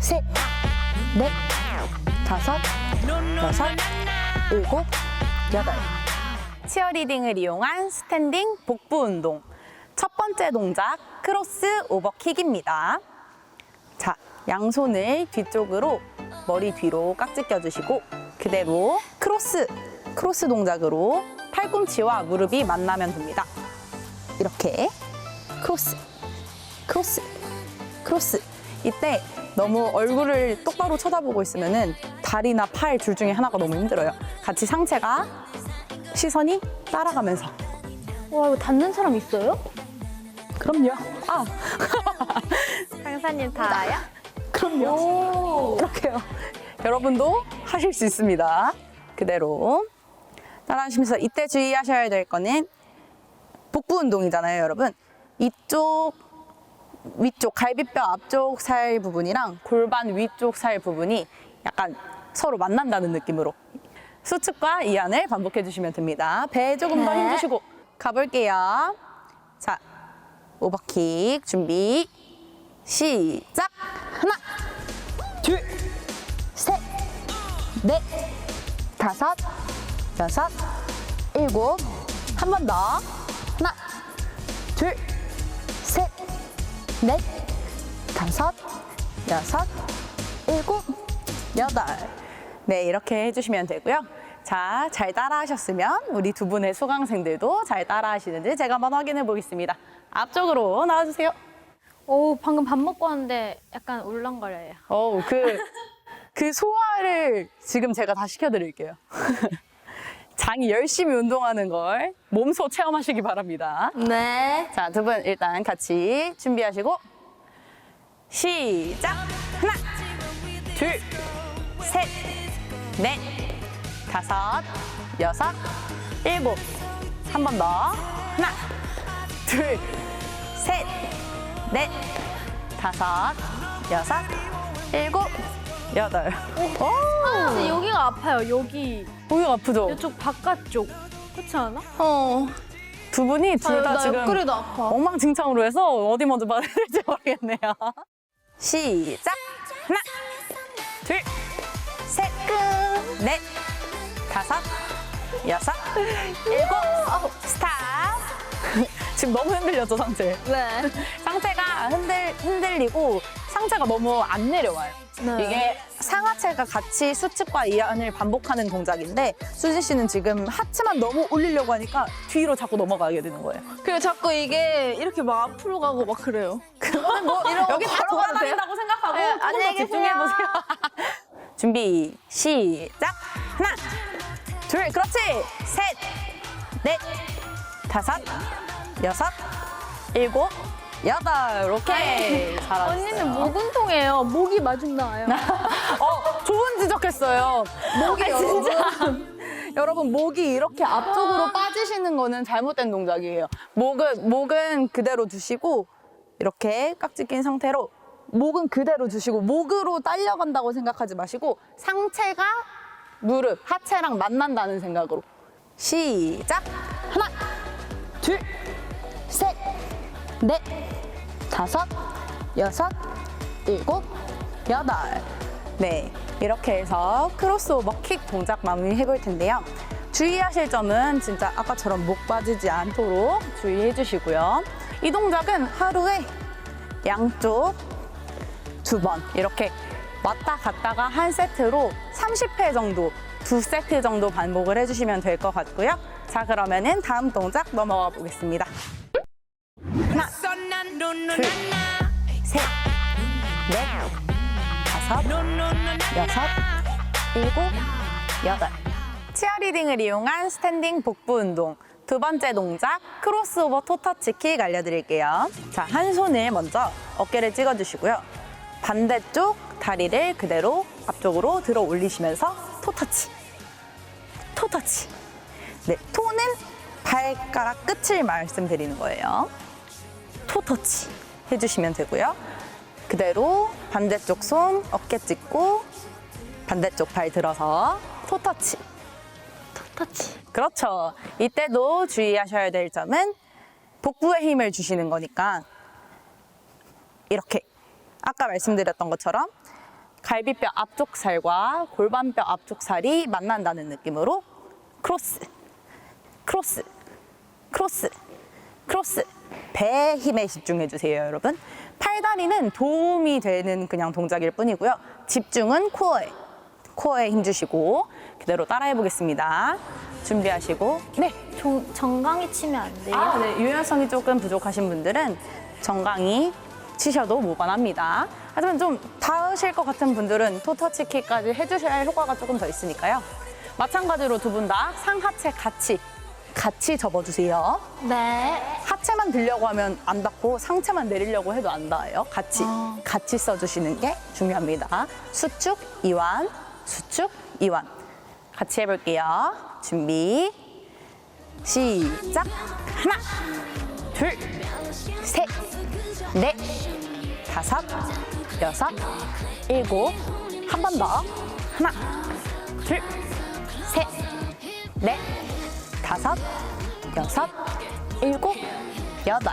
셋, 넷, 다섯, 여섯, 일곱, 여덟. 치어리딩을 이용한 스탠딩 복부 운동. 첫 번째 동작, 크로스 오버킥입니다. 자, 양손을 뒤쪽으로 머리 뒤로 깍지 껴주시고 그대로 크로스, 크로스 동작으로 팔꿈치와 무릎이 만나면 됩니다. 이렇게 크로스, 크로스, 크로스. 이때 너무 얼굴을 똑바로 쳐다보고 있으면은 다리나 팔 둘 중에 하나가 너무 힘들어요. 같이 상체가 시선이 따라가면서. 와 이거 닿는 사람 있어요? 그럼요. 아, 강사님 다요? 그럼요. 이렇게요. 여러분도 하실 수 있습니다. 그대로 따라하시면서 이때 주의하셔야 될 거는 복부 운동이잖아요, 여러분. 이쪽 위쪽 갈비뼈 앞쪽 살 부분이랑 골반 위쪽 살 부분이 약간 서로 만난다는 느낌으로 수축과 이완을 반복해 주시면 됩니다. 배 조금 더 네. 힘주시고 가볼게요. 자, 오버킥 준비 시작. 하나, 둘, 셋, 넷, 다섯, 여섯, 일곱. 한 번 더. 하나, 둘, 셋, 넷, 다섯, 여섯, 일곱, 여덟. 네, 이렇게 해주시면 되고요. 자, 잘 따라하셨으면 우리 두 분의 수강생들도 잘 따라하시는지 제가 한번 확인해 보겠습니다. 앞쪽으로 나와주세요. 오 방금 밥 먹고 왔는데 약간 울렁거려요. 어우, 그, 그 소화를 지금 제가 다 시켜드릴게요. 장이 열심히 운동하는 걸 몸소 체험하시기 바랍니다. 네. 자, 두 분 일단 같이 준비하시고 시작! 하나, 둘, 셋, 넷, 다섯, 여섯, 일곱. 한 번 더. 하나, 둘, 셋, 넷, 다섯, 여섯, 일곱, 여덟. 오! 근데 여기가 아파요. 여기 여기가 아프죠? 이쪽 바깥쪽. 그렇지 않아? 어. 두 분이 둘다나 지금 옆구리도 아파. 엉망진창으로 해서 어디 먼저 말해야 될지 모르겠네요. 시작! 하나, 둘, 셋, 넷, 다섯, 여섯, 일곱, 스탑! 지금 너무 흔들렸죠, 상체? 네. 상체가 흔들, 흔들리고 상체가 너무 안 내려와요. 네. 이게 상하체가 같이 수축과 이완을 반복하는 동작인데 수진 씨는 지금 하체만 너무 올리려고 하니까 뒤로 자꾸 넘어가게 되는 거예요. 그리고 자꾸 이게 이렇게 막 앞으로 가고 막 그래요. 그거는 뭐 여기 다 걸어가도 돼요? 돌아다닌다고 생각하고 네, 안녕히 집중해. 보세요. 준비 시작. 하나, 둘, 그렇지. 셋, 넷, 다섯, 여섯, 일곱, 여덟. 오케이. 잘하셨어요. 언니는 목 운동해요. 목이 마중 나와요. 어, 좋은 지적했어요. 목이 여러분, 여러분 목이 이렇게 앞쪽으로 빠지시는 거는 잘못된 동작이에요. 목은 목은 그대로 두시고 이렇게 깍지 낀 상태로 목은 그대로 두시고 목으로 딸려간다고 생각하지 마시고 상체가 무릎, 하체랑 만난다는 생각으로 시작. 하나, 둘, 셋, 넷, 다섯, 여섯, 일곱, 여덟. 네, 이렇게 해서 크로스오버 킥 동작 마무리 해볼 텐데요. 주의하실 점은 진짜 아까처럼 목 빠지지 않도록 주의해 주시고요. 이 동작은 하루에 양쪽 두 번 이렇게 왔다 갔다가 한 세트로 30회 정도, 두 세트 정도 반복을 해주시면 될 것 같고요. 자, 그러면은 다음 동작 넘어가 보겠습니다. 하나, 둘, 셋, 넷, 다섯, 여섯, 일곱, 여덟. 치어리딩을 이용한 스탠딩 복부 운동. 두 번째 동작, 크로스오버 토터치킥 알려드릴게요. 자, 한 손을 먼저 어깨를 찍어주시고요. 반대쪽 다리를 그대로 앞쪽으로 들어 올리시면서 토터치. 토터치. 네, 토는 발가락 끝을 말씀드리는 거예요. 토터치 해주시면 되고요. 그대로 반대쪽 손 어깨 찍고 반대쪽 발 들어서 토 터치 터치. 그렇죠. 이때도 주의하셔야 될 점은 복부에 힘을 주시는 거니까 이렇게 아까 말씀드렸던 것처럼 갈비뼈 앞쪽 살과 골반뼈 앞쪽 살이 만난다는 느낌으로 크로스, 크로스, 크로스, 크로스. 배에 힘에 집중해 주세요, 여러분. 팔다리는 도움이 되는 그냥 동작일 뿐이고요. 집중은 코어에, 코어에 힘 주시고 그대로 따라해 보겠습니다. 준비하시고 네. 정, 정강이 치면 안 돼요? 아, 네. 유연성이 조금 부족하신 분들은 정강이 치셔도 무관합니다. 하지만 좀 닿으실 것 같은 분들은 토터치키까지 해주셔야 할 효과가 조금 더 있으니까요. 마찬가지로 두 분 다 상하체 같이 같이 접어주세요. 네. 하체만 들려고 하면 안 닿고 상체만 내리려고 해도 안 닿아요. 같이 아. 같이 써주시는 게 중요합니다. 수축 이완, 수축 이완. 같이 해볼게요. 준비 시작. 하나, 둘, 셋, 넷, 다섯, 여섯, 일곱. 한 번 더. 하나, 둘, 셋, 넷, 다섯, 여섯, 일곱, 여덟.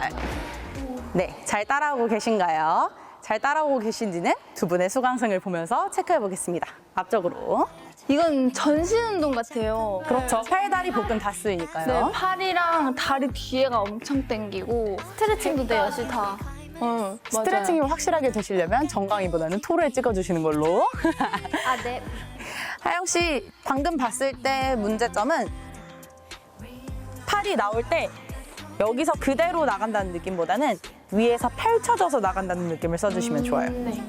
네, 잘 따라오고 계신가요? 잘 따라오고 계신지는 두 분의 수강생을 보면서 체크해 보겠습니다. 앞쪽으로. 이건 전신 운동 같아요. 그렇죠. 팔, 다리, 복근 다 네, 쓰이니까요. 팔이랑 다리 뒤에가 엄청 당기고. 스트레칭도 돼요, 다. 어, 스트레칭이 확실하게 되시려면 정강이보다는 토를 찍어주시는 걸로. 아, 네. 하영 씨, 방금 봤을 때 문제점은 팔이 나올 때 여기서 그대로 나간다는 느낌보다는 위에서 펼쳐져서 나간다는 느낌을 써주시면 좋아요. 네.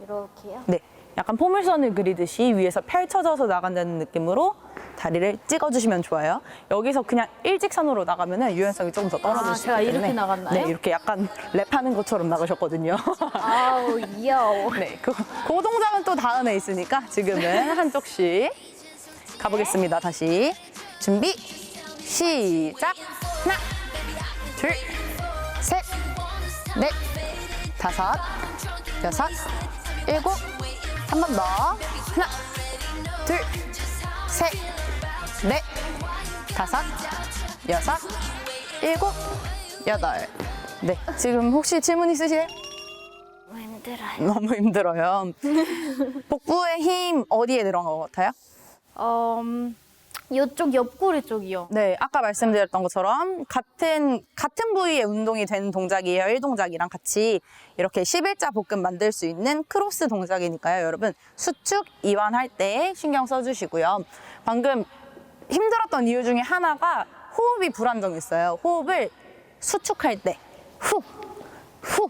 이렇게요? 네. 약간 포물선을 그리듯이 위에서 펼쳐져서 나간다는 느낌으로 다리를 찍어주시면 좋아요. 여기서 그냥 일직선으로 나가면 유연성이 조금 더 떨어질 아, 수 제가 있기 이렇게 때문에 나갔나요? 네, 이렇게 약간 랩하는 것처럼 나가셨거든요. 아우, 이야오. 네, 그, 그 동작은 또 다음에 있으니까 지금은 한쪽씩 가보겠습니다. 다시 준비 시작. 하나, 둘, 셋, 넷, 다섯, 여섯, 일곱. 한 번 더. 하나, 둘, 셋, 넷, 다섯, 여섯, 일곱, 여덟. 네, 지금 혹시 질문 있으세요? 너무 힘들어요. 너무 힘들어요. 복부의 힘 어디에 들어간 것 같아요? 어, 음, 이쪽 옆구리 쪽이요. 네, 아까 말씀드렸던 것처럼 같은 같은 부위의 운동이 되는 동작이에요. 1동작이랑 같이 이렇게 11자 복근 만들 수 있는 크로스 동작이니까요. 여러분 수축 이완할 때 신경 써주시고요. 방금 힘들었던 이유 중에 하나가 호흡이 불안정했어요. 호흡을 수축할 때 후, 후,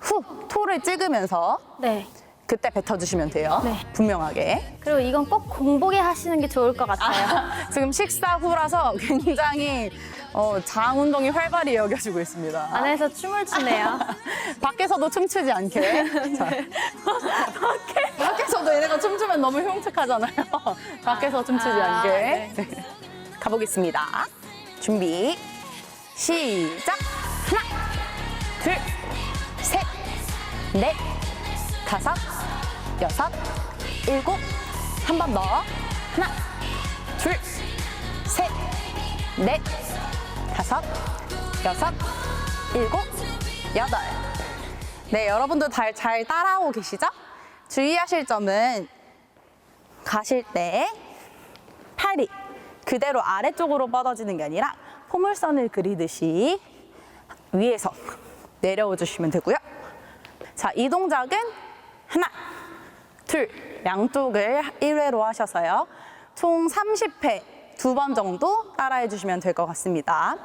후 토를 찍으면서 네. 그때 뱉어주시면 돼요. 네. 분명하게. 그리고 이건 꼭 공복에 하시는 게 좋을 것 같아요. 지금 식사 후라서 굉장히 어, 장 운동이 활발히 여겨지고 있습니다. 안에서 춤을 추네요. 밖에서도 춤추지 않게. 자. 밖에? 밖에서도 얘네가 춤추면 너무 흉측하잖아요. 밖에서 춤추지 아, 않게. 네. 네. 가보겠습니다. 준비. 시작. 하나, 둘, 셋, 넷, 다섯, 여섯, 일곱. 한 번 더. 하나, 둘, 셋, 넷, 다섯, 여섯, 일곱, 여덟. 네, 여러분도 잘, 잘 따라오고 계시죠? 주의하실 점은 가실 때 팔이 그대로 아래쪽으로 뻗어지는 게 아니라 포물선을 그리듯이 위에서 내려오 주시면 되고요. 자, 이 동작은 하나, 둘, 양쪽을 1회로 하셔서요. 총 30회 두 번 정도 따라해 주시면 될 것 같습니다.